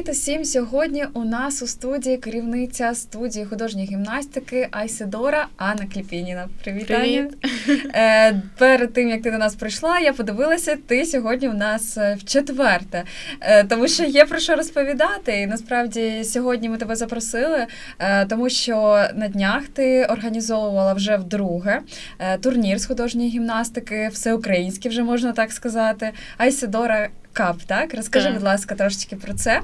Привіт усім! Сьогодні у нас у студії керівниця студії художньої гімнастики Айседора Анна Кліпініна. Привіт, Привіт. Аня. Е, перед тим як ти до нас прийшла, я подивилася, ти сьогодні у нас е, в четверте, е, тому що є про що розповідати. І насправді сьогодні ми тебе запросили, е, тому що на днях ти організовувала вже вдруге е, турнір з художньої гімнастики, всеукраїнський, вже можна так сказати. Айседора Кап, так? Розкажи, Так. будь ласка, трошечки про це.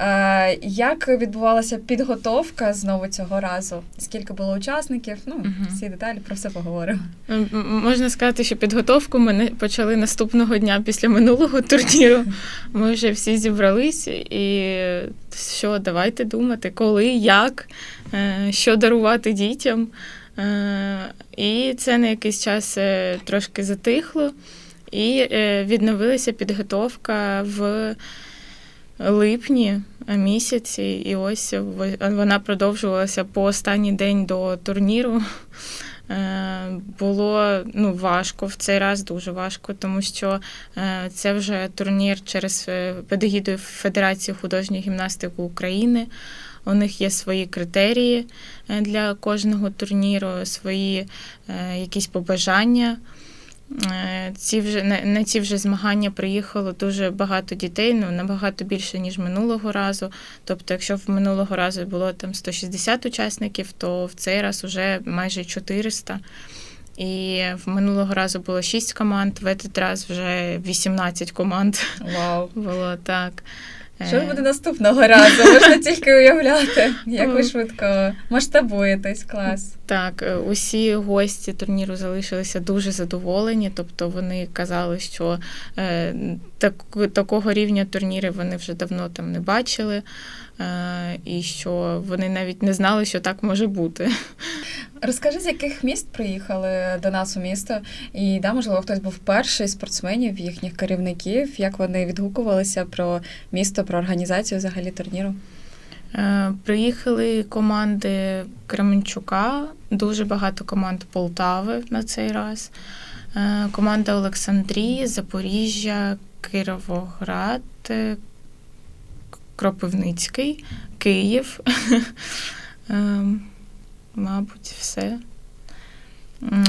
Е, як відбувалася підготовка знову цього разу? Скільки було учасників? Ну, Мгм. всі деталі про все поговоримо. Можна сказати, що підготовку ми почали наступного дня після минулого турніру. Ми вже всі зібрались і що, давайте думати, коли, як, е, що дарувати дітям. Е, І це на якийсь час е, трошки затихло, і е, відновилася підготовка в липні місяці, і ось вона продовжувалася по останній день до турніру. Е, Було ну, важко в цей раз, дуже важко, тому що е, це вже турнір через е, Федерації художньої гімнастики України. У них є свої критерії для кожного турніру, свої якісь побажання. Е, Ці вже на, на ці вже змагання приїхало дуже багато дітей, ну набагато більше ніж минулого разу. Тобто, якщо в минулого разу було там 160 учасників, то в цей раз вже майже 400. І в минулого разу було 6 команд, в цей раз вже 18 команд Вау! було так. Що ж Е, буде наступного разу? Можна тільки уявляти, як ви швидко масштабуєтесь, клас. Так, е, усі гості турніру залишилися дуже задоволені. Тобто вони казали, що е, так, такого рівня турніри вони вже давно там не бачили, е, і що вони навіть не знали, що так може бути. Розкажи, з яких міст приїхали до нас у місто, і да, можливо, хтось був перший спортсменів, їхніх керівників, як вони відгукувалися про місто, про організацію взагалі турніру. Е, Приїхали команди Кременчука, дуже багато команд Полтави на цей раз. Е, Команда Олександрії, Запоріжжя, Кіровоград, е, Кропивницький, Київ. Мабуть, все.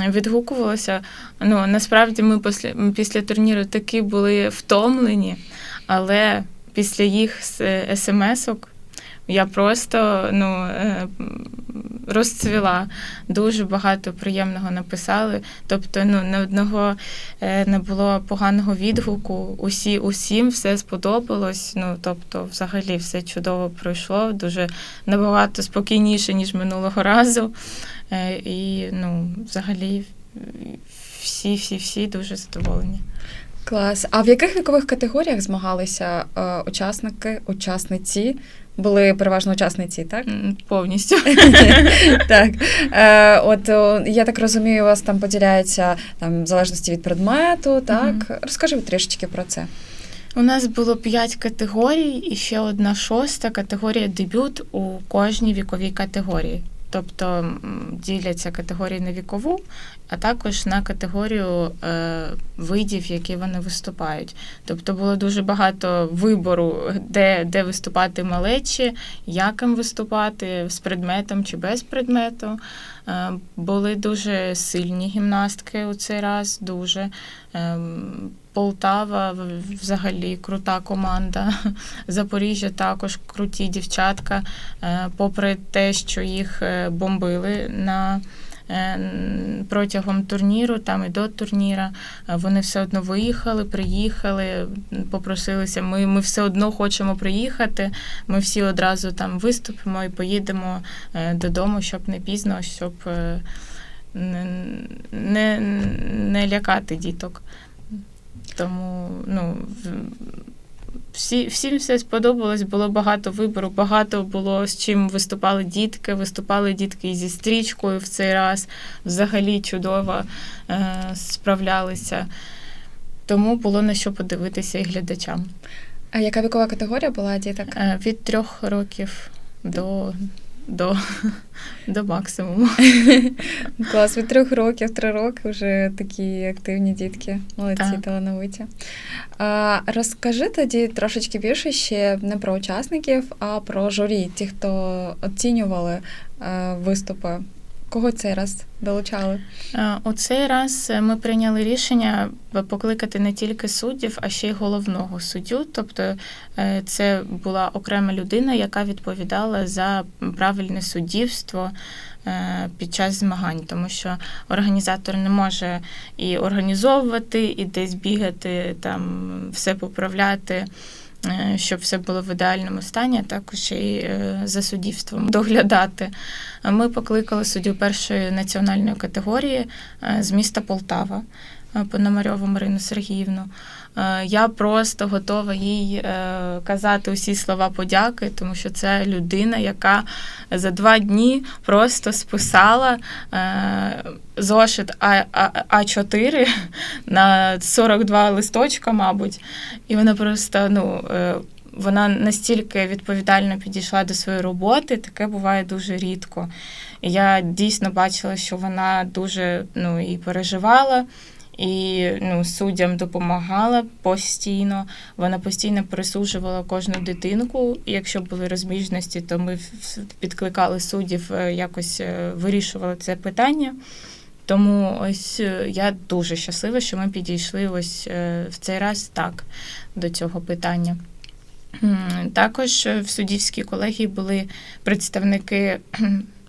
Відгукувалося. Ну, насправді ми після, після турніру таки були втомлені, але після їх с- смс-ок я просто ну, е, розцвіла. Дуже багато приємного написали. Тобто, ну, ні одного е, не було поганого відгуку. Усі, усім все сподобалось. Ну, тобто, взагалі все чудово пройшло, дуже набагато спокійніше, ніж минулого разу. Е, І ну, взагалі всі, всі, всі дуже задоволені. Клас. А в яких вікових категоріях змагалися е, учасники, учасниці? Були переважно учасниці, так? Повністю. так. Е, от я так розумію, у вас там поділяється там в залежності від предмету, так? угу. Розкажи трішечки про це. У нас було п'ять категорій і ще одна шоста категорія дебют у кожній віковій категорії. Тобто діляться категорії на вікову, а також на категорію е, видів, які вони виступають. Тобто було дуже багато вибору, де, де виступати малечі, як їм виступати з предметом чи без предмету. Е, були дуже сильні гімнастки у цей раз, дуже. Ем, Полтава взагалі крута команда. Запоріжжя також круті дівчатка. Е, Попри те, що їх е, бомбили на е, протягом турніру, там і до турніра, вони все одно виїхали, приїхали, попросилися. Ми, ми все одно хочемо приїхати. Ми всі одразу там виступимо і поїдемо додому, щоб не пізно, щоб не, не лякати діток. Тому ну, всі, всім все сподобалось, було багато вибору, багато було з чим виступали дітки. Виступали дітки і зі стрічкою в цей раз. Взагалі чудово е, справлялися. Тому було на що подивитися і глядачам. А яка вікова категорія була діток? Е, від трьох років до до, до максимуму. Клас, від трьох років, три роки вже такі активні дітки. Молодці, Так. талановиті. А, розкажи тоді трошечки більше ще не про учасників, а про журі, ті, хто оцінювали а, виступи. Кого цей раз долучали? Е, У цей раз е, ми прийняли рішення покликати не тільки суддів, а ще й головного суддю. Тобто е, це була окрема людина, яка відповідала за правильне суддівство е, під час змагань, тому що організатор не може і організовувати, і десь бігати, там все поправляти. Е, Щоб все було в ідеальному стані, а також і е, за суддівством доглядати. Ми покликали суддю першої національної категорії е, з міста Полтава Пономарьову Марину Сергіївну. Е, Я просто готова їй е, казати усі слова подяки, тому що це людина, яка за два дні просто списала е, зошит А- А- А4 на 42 листочка, мабуть. І вона просто ну. е, Вона настільки відповідально підійшла до своєї роботи, таке буває дуже рідко. Я дійсно бачила, що вона дуже ну, і переживала, і ну, суддям допомагала постійно. Вона постійно присуджувала кожну дитинку. Якщо були розбіжності, то ми підкликали суддів, е, якось е, вирішували це питання. Тому ось е, я дуже щаслива, що ми підійшли ось в цей раз так до цього питання. Також в суддівській колегії були представники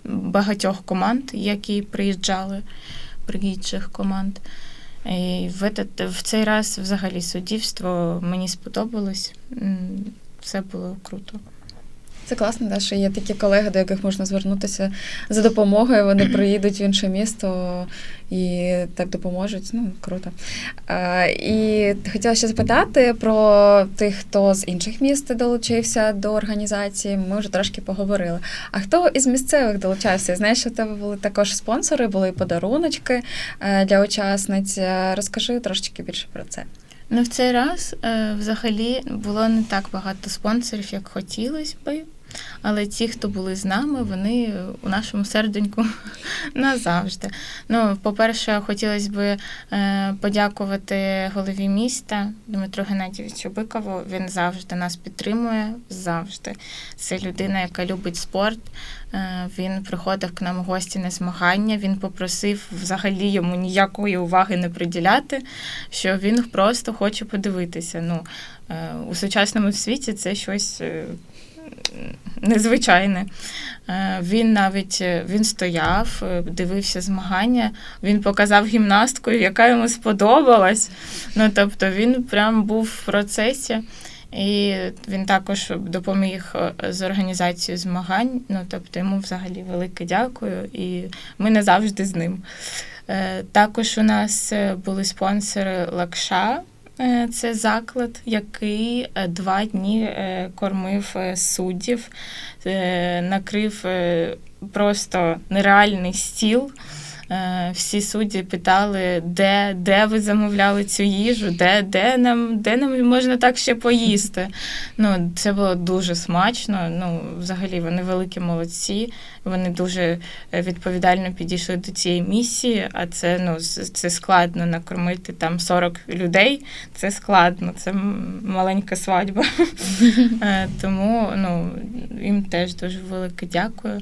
багатьох команд, які приїжджали, приїжджих команд. І в, этот, в цей раз взагалі суддівство мені сподобалось. Все було круто. Це класно, да, що є такі колеги, до яких можна звернутися за допомогою. Вони приїдуть в інше місто і так допоможуть. Ну, круто. А, і хотіла ще запитати про тих, хто з інших міст долучився до організації. Ми вже трошки поговорили. А хто із місцевих долучався? Знаю, що в тебе були також спонсори, були подаруночки е, для учасниць. Е, Розкажи трошечки більше про це. Ну, в цей раз е, взагалі було не так багато спонсорів, як хотілося би. Але ті, хто були з нами, вони у нашому серденьку назавжди. Ну, по-перше, хотілося б е, подякувати голові міста Дмитру Геннадійовичу Бикову. Він завжди нас підтримує. Завжди. Це людина, яка любить спорт. Е, Він приходив к нам у гості на змагання. Він попросив взагалі йому ніякої уваги не приділяти, що він просто хоче подивитися. Ну, е, у сучасному світі це щось. Незвичайне. Е, Він навіть е, він стояв, е, дивився змагання, він показав гімнастку, яка йому сподобалась. Ну, тобто він прям був в процесі. І він також допоміг з організацією змагань. Ну, тобто йому взагалі велике дякую, і ми не завжди з ним. Також у нас були спонсори Лакша. Е, Це заклад, який е, два дні е, кормив суддів, накрив просто нереальний стіл. Е, Всі судді питали, де, де ви замовляли цю їжу, де, де, нам, де нам можна так ще поїсти. Ну, це було дуже смачно. Ну, взагалі, вони великі молодці. Вони дуже е, відповідально підійшли до цієї місії, а це ну це складно накормити там 40 людей. Це складно, це маленька свадьба. Е, Тому ну, їм теж дуже велике дякую.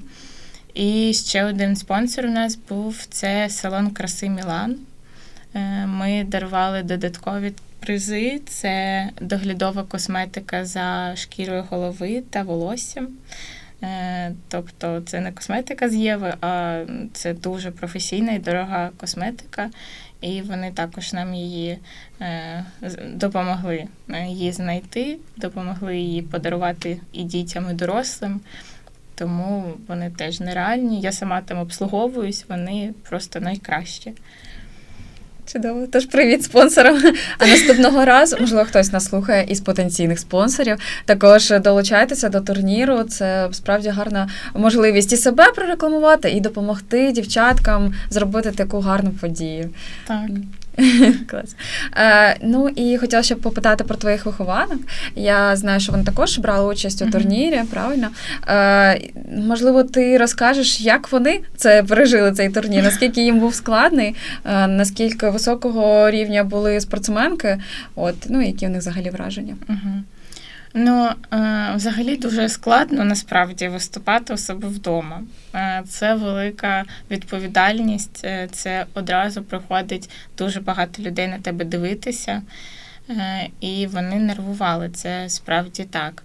І ще один спонсор у нас був це салон краси Мілан. Е, Ми дарували додаткові призи. Це доглядова косметика за шкірою голови та волоссям. Е, Тобто це не косметика з Єви, а це дуже професійна і дорога косметика. І вони також нам її е, допомогли її знайти, допомогли її подарувати і дітям, і дорослим. Тому вони теж нереальні. Я сама там обслуговуюсь, вони просто найкращі. Чудово. Тож привіт спонсорам. А наступного разу, можливо, хтось нас слухає із потенційних спонсорів. Також долучайтеся до турніру. Це справді гарна можливість і себе прорекламувати, і допомогти дівчаткам зробити таку гарну подію. Так. Клас. Е, ну і хотіла ще попитати про твоїх вихованок. Я знаю, що вони також брали участь у турнірі, правильно? Е, можливо, ти розкажеш, як вони це пережили цей турнір, наскільки їм був складний, е, наскільки високого рівня були спортсменки, от, ну які в них взагалі враження. Угу. Ну, е, взагалі дуже складно насправді виступати у себе вдома. Е, Це велика відповідальність, е, це одразу приходить дуже багато людей на тебе дивитися, і вони нервували. Це справді так.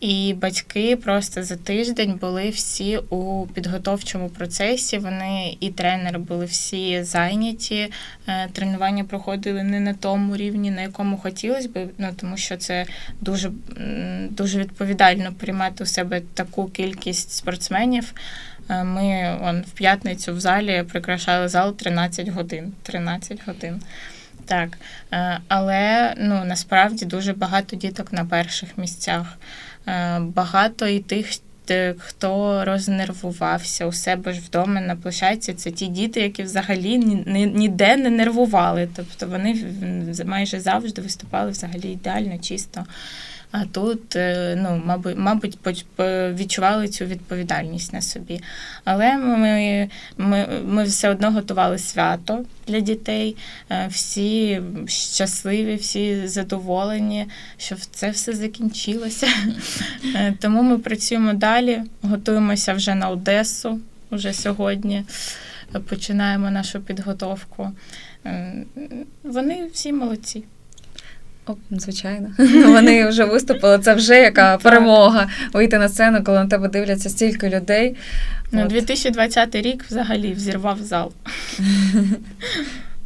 І батьки просто за тиждень були всі у підготовчому процесі. Вони і тренери були всі зайняті. Е, Тренування проходили не на тому рівні, на якому хотілося б, ну тому що це дуже, дуже відповідально приймати у себе таку кількість спортсменів. Е, Ми он, в п'ятницю в залі прикрашали зал 13 годин. 13 годин. Так. Е, Але ну, насправді дуже багато діток на перших місцях. Е, Багато і тих, хто рознервувався у себе ж вдома на площадці, це ті діти, які взагалі ні- ні- ніде не нервували. Тобто вони майже завжди виступали взагалі ідеально, чисто. А тут, е, ну, мабуть, мабуть, відчували цю відповідальність на собі. Але ми, ми, ми все одно готували свято для дітей, е, всі щасливі, всі задоволені, що це все закінчилося. Е, Тому ми працюємо далі, готуємося вже на Одесу, вже сьогодні. Е, Починаємо нашу підготовку. Е, Вони всі молодці. О, звичайно. Вони вже виступили. Це вже яка перемога вийти на сцену, коли на тебе дивляться стільки людей. Ну, 2020 рік взагалі взірвав зал.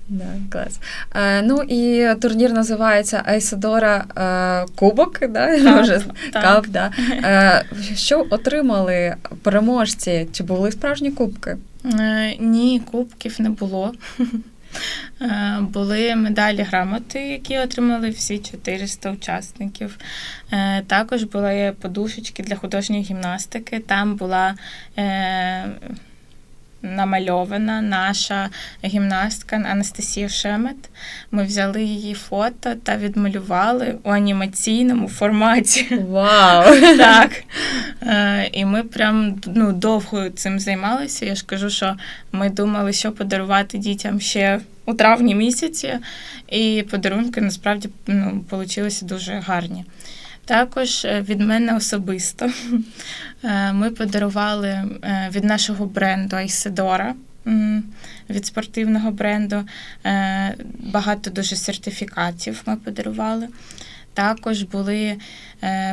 Да, клас. Е, ну і турнір називається Айседора е, Кубок, да? Кап, Вже так. Кап, да. Е, що отримали переможці? Чи були справжні кубки? Е, Ні, кубків не було. Е, Були медалі грамоти, які отримали всі 400 учасників. Е, Також були подушечки для художньої гімнастики. Там була е, намальована наша гімнастка Анастасія Шемет. Ми взяли її фото та відмалювали у анімаційному форматі. Вау! Так. Е, і ми прям ну, довго цим займалися. Я ж кажу, що ми думали, що подарувати дітям ще у травні місяці, і подарунки насправді ну, получилися дуже гарні. Також е, від мене особисто е, ми подарували е, від нашого бренду Айседора. Від спортивного бренду багато дуже сертифікатів ми подарували. Також були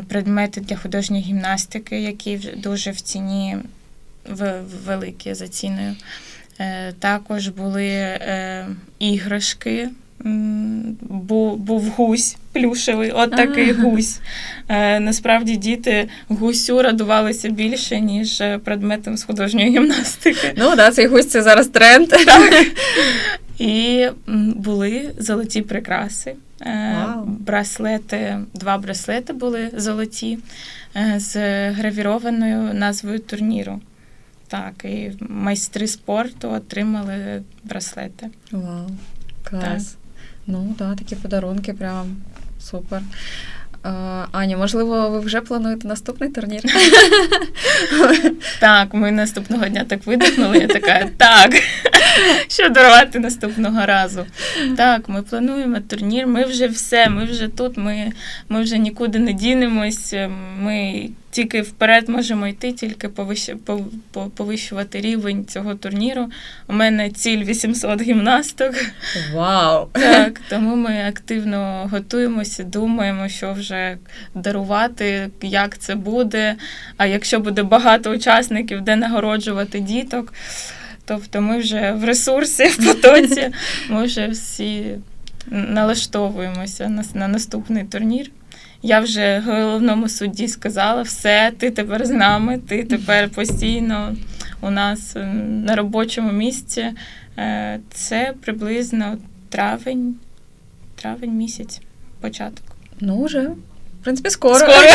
предмети для художньої гімнастики, які дуже в ціні великі за ціною. Також були іграшки. Був, був гусь плюшевий, от такий Ага. гусь. Е, насправді діти гусю радувалися більше, ніж е, предметом з художньої гімнастики. Ну да, цей гусь це зараз тренд. Так. І були золоті прикраси. Е, Вау. Браслети, два браслети були золоті з гравірованою назвою турніру. Так, і майстри спорту отримали браслети. Вау, клас. Ну да, такі подарунки, прям супер. Е, Аня, можливо, ви вже плануєте наступний турнір? Так, ми наступного дня так видихнули. Я така, так, що дарувати наступного разу. Так, ми плануємо турнір. Ми вже все, ми вже тут, ми, ми вже нікуди не дінемось. Ми тільки вперед можемо йти, тільки повищ- по- повищувати рівень цього турніру. У мене ціль 800 гімнасток. Вау! Так, тому ми активно готуємося, думаємо, що вже дарувати, як це буде. А якщо буде багато учасників, де нагороджувати діток. Тобто ми вже в ресурсі, в потоці, ми вже всі налаштовуємося на, на наступний турнір. Я вже головному судді сказала, все, ти тепер з нами, ти тепер постійно у нас е, на робочому місці. Е, Це приблизно травень, травень місяць, початок. Ну, вже В принципі, скоро. Скоро.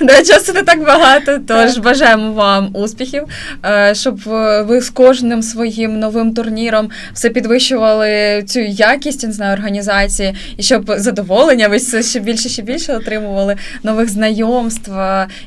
да, часу не так багато. Тож бажаємо вам успіхів, е, щоб е, ви з кожним своїм новим турніром все підвищували цю якість, не знаю, організації, і щоб задоволення ви все ще більше ще більше отримували нових знайомств.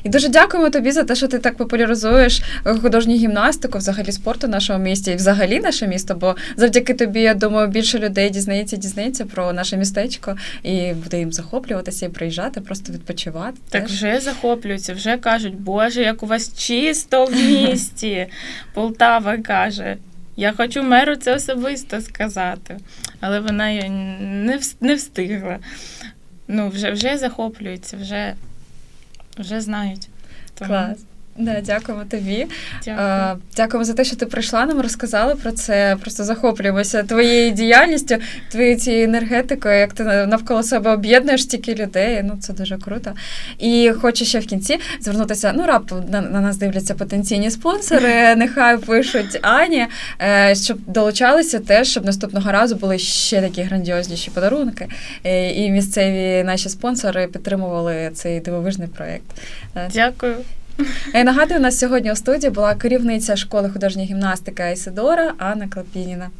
І дуже дякуємо тобі за те, що ти так популяризуєш художню гімнастику, взагалі спорту в нашому місті і взагалі наше місто. Бо завдяки тобі, я думаю, більше людей дізнається, дізнається про наше містечко і буде їм захоплюватися і приїжджати, просто відпочивати. Так теж. вже захоплюються, вже кажуть, Боже, як у вас чисто в місті. Полтава каже. Я хочу меру це особисто сказати, але вона не, не встигла. Ну, вже, вже захоплюються, вже, вже знають. Тому Клас. Да, дякуємо тобі. Дякую. Е, Дякуємо за те, що ти прийшла, нам розказала про це. Просто захоплюємося твоєю діяльністю, твоєю цією енергетикою, як ти навколо себе об'єднуєш стільки людей. Ну це дуже круто. І хочу ще в кінці звернутися. Ну, раптом на, на нас дивляться потенційні спонсори. Нехай пишуть Ані, е, щоб долучалися теж, щоб наступного разу були ще такі грандіозніші подарунки. Е, І місцеві наші спонсори підтримували цей дивовижний проєкт. Дякую. Я нагадую, у нас сьогодні у студії була керівниця школи художньої гімнастики Айсидора Анна Клопініна.